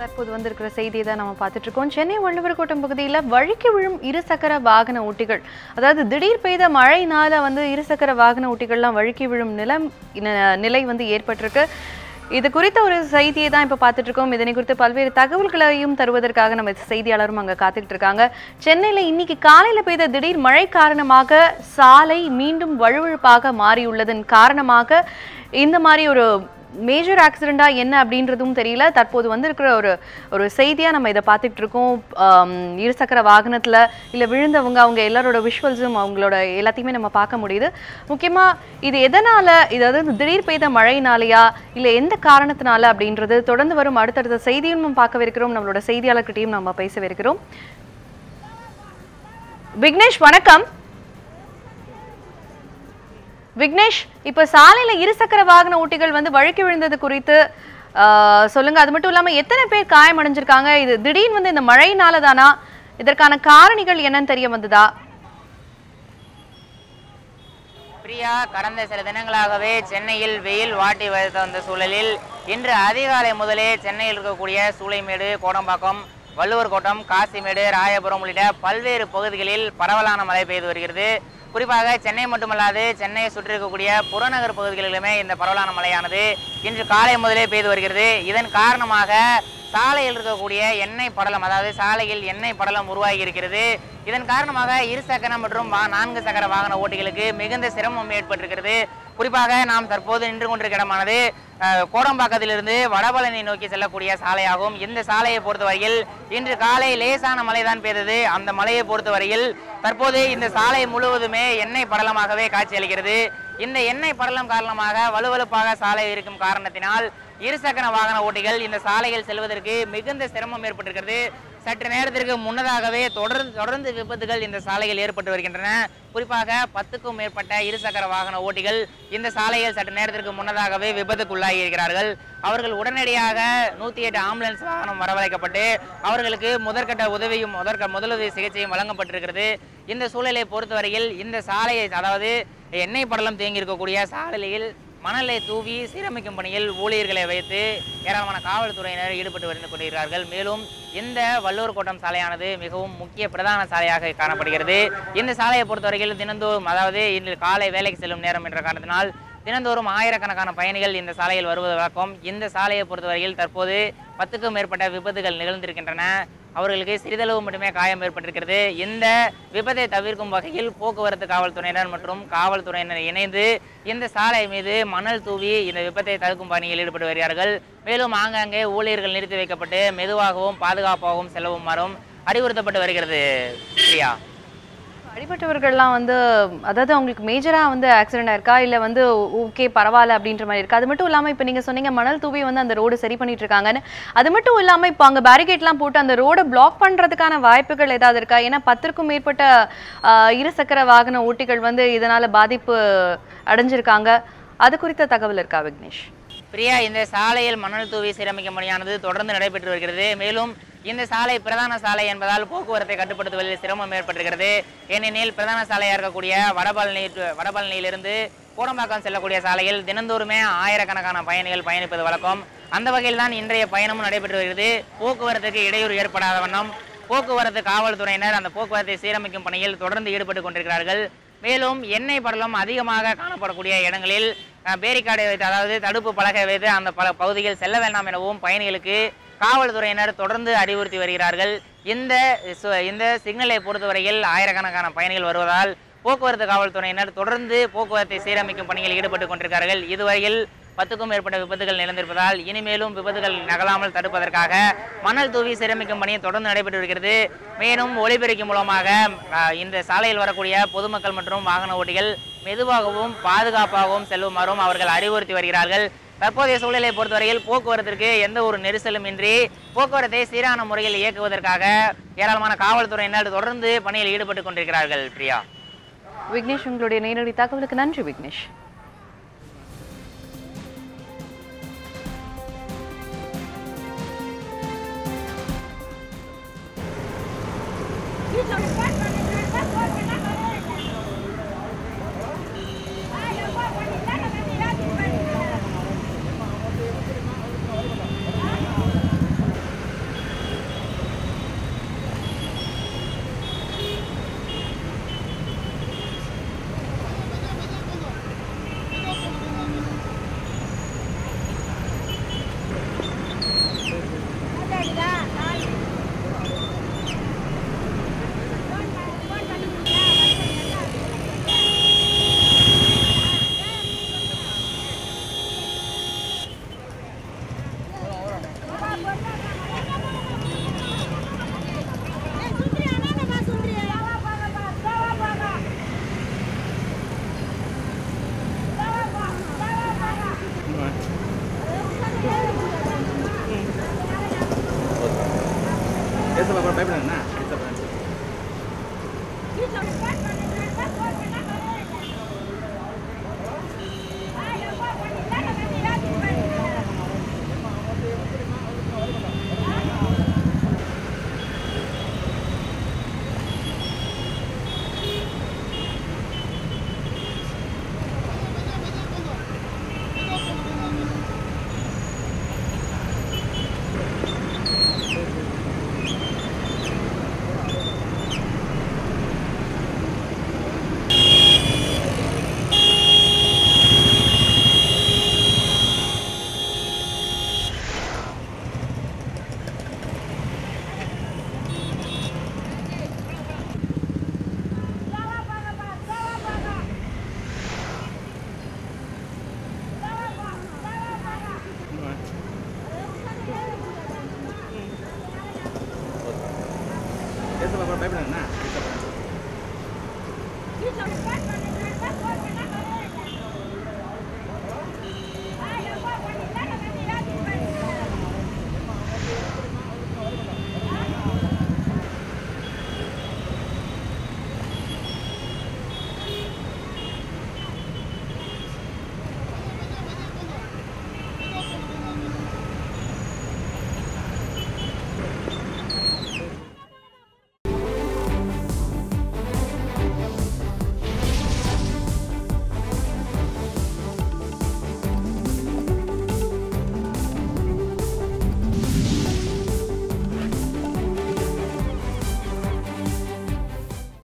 தற்போது வந்திருக்கிற செய்தியை தான் நம்ம பார்த்துட்டு இருக்கோம் சென்னை வள்ளுவர் கோட்டம் பகுதியில் வழுக்கி விழும் இருசக்கர வாகன ஓட்டிகள். அதாவது திடீர் பெய்த மழையினால வந்து இருசக்கர வாகன ஓட்டிகள்லாம் வழுக்கி விழும் நிலம் நிலை வந்து ஏற்பட்டிருக்கு. இது குறித்த ஒரு செய்தியை தான் இப்போ பார்த்துட்டு இருக்கோம் இதனை குறித்து பல்வேறு தகவல்களையும் தருவதற்காக நம்ம செய்தியாளரும் அங்கே காத்துக்கிட்டு இருக்காங்க சென்னையில் இன்னைக்கு காலையில் பெய்த திடீர் மழை காரணமாக சாலை மீண்டும் வழுவழுப்பாக மாறியுள்ளதன் காரணமாக இந்த மாதிரி ஒரு மேஜர் ஆக்சிடெண்ட்டாக என்ன அப்படின்றதும் தெரியல. தற்போது வந்திருக்கிற ஒரு ஒரு செய்தியாக நம்ம இதை பார்த்துட்டு இருக்கோம் இருசக்கர வாகனத்துல இல்லை விழுந்தவங்க அவங்க எல்லாரோட விஷுவல்ஸும் அவங்களோட எல்லாத்தையுமே நம்ம பார்க்க முடியுது. முக்கியமாக இது எதனால இது அதாவது திடீர் பெய்த மழையினாலையா இல்லை எந்த காரணத்தினால அப்படின்றது தொடர்ந்து வரும் அடுத்தடுத்த செய்தியும் நம்ம பார்க்கவிருக்கிறோம் நம்மளோட செய்தியாளர்கிட்டையும் நம்ம பேசவிருக்கிறோம் விக்னேஷ் வணக்கம். விக்னேஷ் இப்ப சாலையில இருசக்கர வாகன ஊட்டிகள் வந்து வழுக்கி விழுந்தது குறித்து ஆஹ், சொல்லுங்க. அது மட்டும் இல்லாம எத்தனை பேர் காயம் அடைஞ்சிருக்காங்க இது திடீர்னு வந்து இந்த மழையினால தானா இதற்கான காரணிகள் என்னன்னு தெரிய வந்ததா? பிரியா கடந்த சில தினங்களாகவே சென்னையில் வெயில் வாட்டி வந்த வந்த சூழலில் இன்று அதிகாலை முதலே சென்னையில் இருக்கக்கூடிய சூளைமேடு கோடம்பாக்கம் வள்ளுவர் கோட்டம் காசிமேடு ராயபுரம் உள்ளிட்ட பல்வேறு பகுதிகளில் பரவலான மழை பெய்து வருகிறது. குறிப்பாக சென்னை மட்டுமல்லாது சென்னையை சுற்றி இருக்கக்கூடிய புறநகர் பகுதிகளிலுமே இந்த பரவலான மழையானது இன்று காலை முதலே பெய்து வருகிறது. இதன் காரணமாக சாலையில் இருக்கக்கூடிய எண்ணெய் படலம் அதாவது சாலையில் எண்ணெய் படலம் உருவாகி இருக்கிறது. இதன் காரணமாக இரு சக்கர மற்றும் நான்கு சக்கர வாகன ஓட்டிகளுக்கு மிகுந்த சிரமம் ஏற்பட்டிருக்கிறது. குறிப்பாக நாம் தற்போது நின்று கொண்டிருக்கிற இடமானது கோடம்பாக்கத்திலிருந்து வடபழனி நோக்கி செல்லக்கூடிய சாலையாகும். இந்த சாலையை பொறுத்தவரையில் இன்று காலை லேசான மழை தான் பெய்தது. அந்த மழையை பொறுத்தவரையில் தற்போது இந்த சாலை முழுவதுமே எண்ணெய் படலமாகவே காட்சியளிக்கிறது. இந்த எண்ணெய் படலம் காரணமாக வலுவலுப்பாக சாலை இருக்கும் காரணத்தினால் இருசக்கர வாகன ஓட்டிகள் இந்த சாலையில் செல்வதற்கு மிகுந்த சிரமம் ஏற்பட்டிருக்கிறது. சற்று நேரத்திற்கு முன்னதாகவே தொடர்ந்து தொடர்ந்து விபத்துகள் இந்த சாலையில் ஏற்பட்டு வருகின்றன. குறிப்பாக பத்துக்கும் மேற்பட்ட இருசக்கர வாகன ஓட்டிகள் இந்த சாலையில் சற்று நேரத்திற்கு முன்னதாகவே விபத்துக்குள்ளாகி இருக்கிறார்கள். அவர்கள் உடனடியாக நூற்றி எட்டு ஆம்புலன்ஸ் வாகனம் வரவழைக்கப்பட்டு அவர்களுக்கு முதற்கட்ட உதவியும் முதற்க முதலுதவி சிகிச்சையும் வழங்கப்பட்டிருக்கிறது. இந்த சூழலை பொறுத்தவரையில் இந்த சாலையை அதாவது எண்ணெய் படலம் தேங்கி இருக்கக்கூடிய சாலையில் மணலை தூவி சீரமைக்கும் பணியில் ஊழியர்களை வைத்து ஏராளமான காவல்துறையினர் ஈடுபட்டு வந்து கொண்டிருக்கிறார்கள். மேலும் இந்த வள்ளூர் கோட்டம் சாலையானது மிகவும் முக்கிய பிரதான சாலையாக காணப்படுகிறது. இந்த சாலையை பொறுத்தவரையில் தினந்தோறும் அதாவது இன்று காலை வேலைக்கு செல்லும் நேரம் என்ற காரணத்தினால் தினந்தோறும் ஆயிரக்கணக்கான பயணிகள் இந்த சாலையில் வருவது வழக்கம். இந்த சாலையை பொறுத்தவரையில் தற்போது பத்துக்கும் மேற்பட்ட விபத்துகள் நிகழ்ந்திருக்கின்றன. அவர்களுக்கு சிறிதளவு மட்டுமே காயம் ஏற்பட்டிருக்கிறது. இந்த விபத்தை தவிர்க்கும் வகையில் போக்குவரத்து காவல்துறையினர் மற்றும் காவல்துறையினர் இணைந்து இந்த சாலை மீது மணல் தூவி இந்த விபத்தை தடுக்கும் பணியில் ஈடுபட்டு வருகிறார்கள். மேலும் ஆங்காங்கே ஊழியர்கள் நிறுத்தி வைக்கப்பட்டு மெதுவாகவும் பாதுகாப்பாகவும் செல்லவுமாறும் அறிவுறுத்தப்பட்டு வருகிறது. பிரியா. அடிபட்டவர்கள்லாம் வந்து அதாவது அவங்களுக்கு மேஜராக வந்து ஆக்சிடென்ட் ஆயிருக்கா? இல்லை வந்து ஓகே பரவாயில்ல அப்படின்ற மாதிரி இருக்கா? அது மட்டும் இல்லாமல் இப்போ நீங்கள் சொன்னீங்க மணல் தூவி வந்து அந்த ரோடு சரி பண்ணிட்டு இருக்காங்கன்னு. அது மட்டும் இல்லாமல் இப்போ அங்கே பேரிகேட்லாம் போட்டு அந்த ரோடை பிளாக் பண்ணுறதுக்கான வாய்ப்புகள் ஏதாவது இருக்கா? ஏன்னா பத்திற்கும் மேற்பட்ட இருசக்கர வாகன ஓட்டிகள் வந்து இதனால் பாதிப்பு அடைஞ்சிருக்காங்க. அது குறித்த தகவல் இருக்கா விக்னேஷ்? பிரியா இந்த சாலையில் மணல் தூவி சீரமைக்கும் பணியானது தொடர்ந்து நடைபெற்று வருகிறது. மேலும் இந்த சாலை பிரதான சாலை என்பதால் போக்குவரத்தை கட்டுப்படுத்துவதில் சிரமம் ஏற்பட்டிருக்கிறது. ஏனெனில் பிரதான சாலையாக இருக்கக்கூடிய வடபழனி வடபழனியிலிருந்து கூடம்பாக்கம் செல்லக்கூடிய சாலையில் தினந்தோறுமே ஆயிரக்கணக்கான பயணிகள் பயணிப்பது வழக்கம். அந்த வகையில் தான் இன்றைய பயணமும் நடைபெற்று வருகிறது. போக்குவரத்துக்கு இடையூறு ஏற்படாத வண்ணம் போக்குவரத்து காவல்துறையினர் அந்த போக்குவரத்தை சீரமைக்கும் பணியில் தொடர்ந்து ஈடுபட்டு கொண்டிருக்கிறார்கள். மேலும் எண்ணெய் படலம் அதிகமாக காணப்படக்கூடிய இடங்களில் பேரிக்காடை வைத்து அதாவது தடுப்பு பலகை வைத்து அந்த பல பகுதிகள் செல்ல வேண்டாம் எனவும் பயணிகளுக்கு காவல்துறையினர் தொடர்ந்து அறிவுறுத்தி வருகிறார்கள். இந்த இந்த சிக்னலை பொறுத்தவரையில் ஆயிரக்கணக்கான பயணிகள் வருவதால் போக்குவரத்து காவல்துறையினர் தொடர்ந்து போக்குவரத்தை சீரமைக்கும் பணியில் ஈடுபட்டு கொண்டிருக்கிறார்கள். இதுவரையில் பத்துக்கும் மேற்பட்ட விபத்துகள் நிகழ்ந்திருப்பதால் இனிமேலும் விபத்துகள் நகலாமல் தடுப்பதற்காக மணல் தூவி சீரமைக்கும் பணி தொடர்ந்து நடைபெற்று வருகிறது மேலும் ஒளிபெருக்கி மூலமாக இந்த சாலையில் வரக்கூடிய பொதுமக்கள் மற்றும் வாகன ஓட்டிகள் மெதுவாகவும் பாதுகாப்பாகவும் செல்லுமாறும் அவர்கள் அறிவுறுத்தி வருகிறார்கள். தற்போதைய சூழ்நிலையை பொறுத்தவரையில் போக்குவரத்திற்கு எந்த ஒரு நெரிசலும் இன்றி போக்குவரத்தை சீரான முறையில் இயக்குவதற்காக ஏராளமான காவல்துறையினர் தொடர்ந்து பணியில் ஈடுபட்டு கொண்டிருக்கிறார்கள். பிரியா. விக்னேஷ் உங்களுடைய நேரடி தகவலுக்கு நன்றி விக்னேஷ். ஏசப்பா பயப்படுறேன் என்ன